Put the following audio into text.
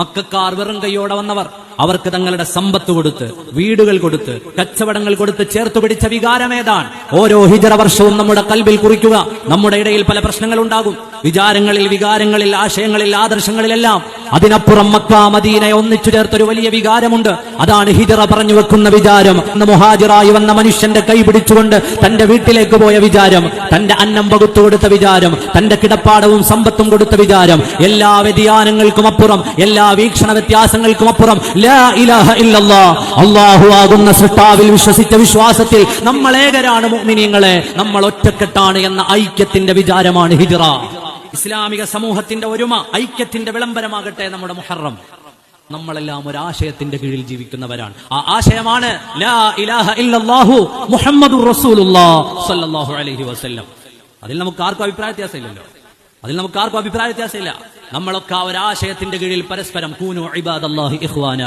മക്കാർ വെറും കൈയോടെ വന്നവർ. അവർക്ക് തങ്ങളുടെ സമ്പത്ത് കൊടുത്ത് വീടുകൾ കൊടുത്ത് കച്ചവടങ്ങൾ കൊടുത്ത് ചേർത്ത് പിടിച്ച വികാരമേതാണ് ഓരോ ഹിജറ വർഷവും നമ്മുടെ കൽബിൽ കുറിക്കുക. നമ്മുടെ ഇടയിൽ പല പ്രശ്നങ്ങൾ ഉണ്ടാകും. വിചാരങ്ങളിൽ വികാരങ്ങളിൽ ആശയങ്ങളിൽ ആദർശങ്ങളിലെല്ലാം അതിനപ്പുറം മക്ക മദീനയെ ഒന്നിച്ചു ചേർത്തൊരു വലിയ വികാരമുണ്ട്. അതാണ് ഹിജറ പറഞ്ഞു വെക്കുന്ന വിചാരം. മുഹാജിറായി വന്ന മനുഷ്യന്റെ കൈ പിടിച്ചുകൊണ്ട് തന്റെ വീട്ടിലേക്ക് പോയ വിചാരം. തന്റെ അന്നം പകുത്തു കൊടുത്ത വിചാരം. തന്റെ കിടപ്പാടവും സമ്പത്തും കൊടുത്ത വിചാരം. എല്ലാ വ്യതിയാനങ്ങൾക്കും അപ്പുറം എല്ലാ വീക്ഷണ വ്യത്യാസങ്ങൾക്കും അപ്പുറം അള്ളാഹു ആകുന്ന സൃഷ്ടാവിൽ വിശ്വസിച്ച വിശ്വാസത്തിൽ നമ്മൾ ഏകരാണ് മുഅ്മിനീങ്ങളെ. നമ്മൾ ഒറ്റക്കെട്ടാണ് എന്ന ഐക്യത്തിന്റെ വിചാരമാണ് ഹിജറ. ഇസ്ലാമിക സമൂഹത്തിന്റെ ഒരുമ ഐക്യത്തിന്റെ വിളംബരമാകട്ടെ നമ്മുടെ മുഹറം. നമ്മളെല്ലാം ഒരു ആശയത്തിന്റെ കീഴിൽ ജീവിക്കുന്നവരാണ്. ആ ആശയമാണ് ലാ ഇലാഹ ഇല്ലല്ലാഹു അലൈഹി വസല്ലം. അതിൽ നമുക്ക് ആർക്കും അഭിപ്രായ വ്യത്യാസമില്ലല്ലോ. അതിൽ നമുക്ക് ആർക്കും അഭിപ്രായ വ്യത്യാസമില്ല. നമ്മളൊക്കെ ആ ഒരു ആശയത്തിന്റെ കീഴിൽ പരസ്പരം കൂനു ഇബാദല്ലാഹി ഇഖ്വാന.